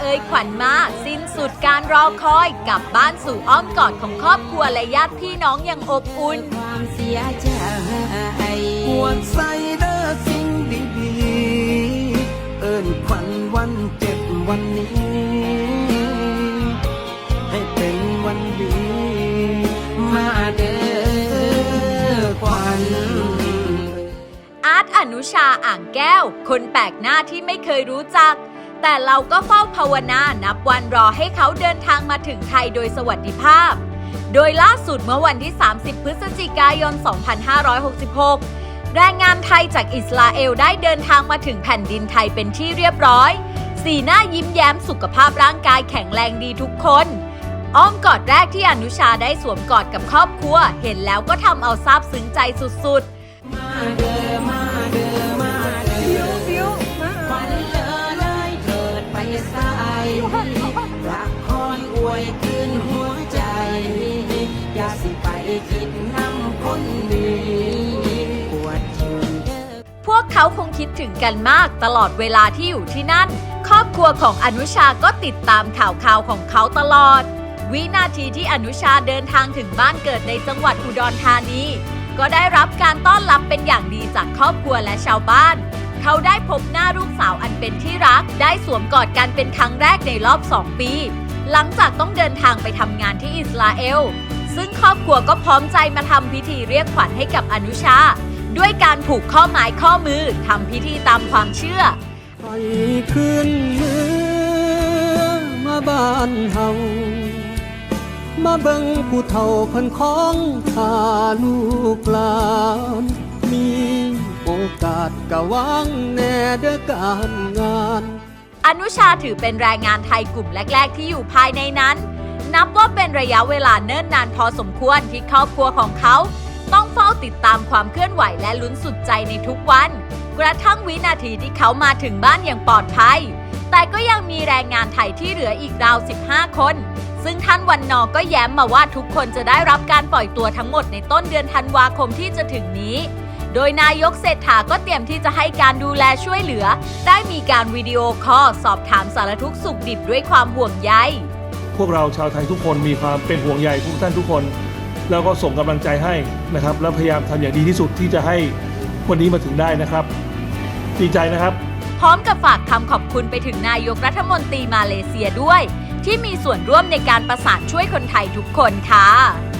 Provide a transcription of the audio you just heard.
เอ่ยขวัญมาสิ้นสุดการรอคอยกลับบ้านสู่อ้อมกอดของครอบครัวและญาติพี่น้องอย่างอบอุ่น ความเสียใจหวนใส่เด้อสิ่งดีๆเอิ้นขวัญวันเจ็บวันนี้ ให้เป็นวันดี มาเด้อขวัญ อาร์ตอนุชาอ่างแก้ว คนแปลกหน้าที่ไม่เคยรู้จัก แต่เราก็เฝ้าภาวนานับวันรอให้เขาเดินทางมาถึงไทยโดยสวัสดิภาพ โดยล่าสุดเมื่อวันที่ 30 พฤศจิกายน 2566 แรงงานไทยจากอิสราเอลได้เดินทางมาถึงแผ่นดินไทยเป็นที่เรียบร้อย สีหน้ายิ้มแย้มสุขภาพร่างกายแข็งแรงดีทุกคน อ้อมกอดแรกที่อนุชาได้สวมกอดกับครอบครัว เห็นแล้วก็ทำเอาซาบซึ้งใจสุดๆ มาเดอมาเดอมาเดอ คิดนำคนดีปวดถึงเด้อ พวกเขาคงคิดถึงกันมากตลอดเวลาที่อยู่ที่นั่น ครอบครัวของอนุชาก็ติดตามข่าวข่าวของเขาตลอด วินาทีที่อนุชาเดินทางถึงบ้านเกิดในจังหวัดอุดรธานี ก็ได้รับการต้อนรับเป็นอย่างดีจากครอบครัวและชาวบ้าน เขาได้พบหน้าลูกสาวอันเป็นที่รัก ได้สวมกอดกันเป็นครั้งแรกในรอบ 2 ปี หลังจากต้องเดินทางไปทำงานที่อิสราเอล ซึ่งครอบครัวก็พร้อมใจมาทำพิธีเรียกขวัญให้กับอนุชา ด้วยการผูกข้อไม้ข้อมือทำพิธีตามความเชื่อ ไปขึ้นเมืองมาบ้านเฮามาเบิ่งผู้เฒ่าเพิ่นของข้าลูกหลานมีโอกาสกะวางแน่เด้อการงาน อนุชาถือเป็นแรงงานไทยกลุ่มแรก ๆ ที่อยู่ภายในนั้น นับว่าเป็น ระยะเวลาเนิ่นนานพอสมควรที่ครอบครัวของเขา ต้องเฝ้าติดตามความเคลื่อนไหวและลุ้นสุดใจในทุกวัน กระทั่งวินาทีที่เขามาถึงบ้านอย่างปลอดภัย แต่ก็ยังมีแรงงานไทยที่เหลืออีกราว 15 คน ซึ่งท่านวันนอก็แย้มมาว่าทุกคนจะได้รับการปล่อยตัวทั้งหมดในต้นเดือนธันวาคมที่จะถึงนี้โดยนายกเศรษฐาก็เตรียมที่จะให้การดูแลช่วยเหลือ ได้มีการวิดีโอคอลสอบถามสารทุกสุขดิบด้วยความห่วงใย พวกเราชาวไทยทุกคนมีความเป็นห่วงใยทุกท่านทุกคน แล้วก็ส่งกำลังใจให้นะครับ แล้วพยายามทำอย่างดีที่สุดที่จะให้วันนี้มาถึงได้นะครับ ดีใจนะครับ พร้อมกับฝากคำขอบคุณไปถึงนายกรัฐมนตรีมาเลเซียด้วย ที่มีส่วนร่วมในการประสานช่วยคนไทยทุกคนค่ะ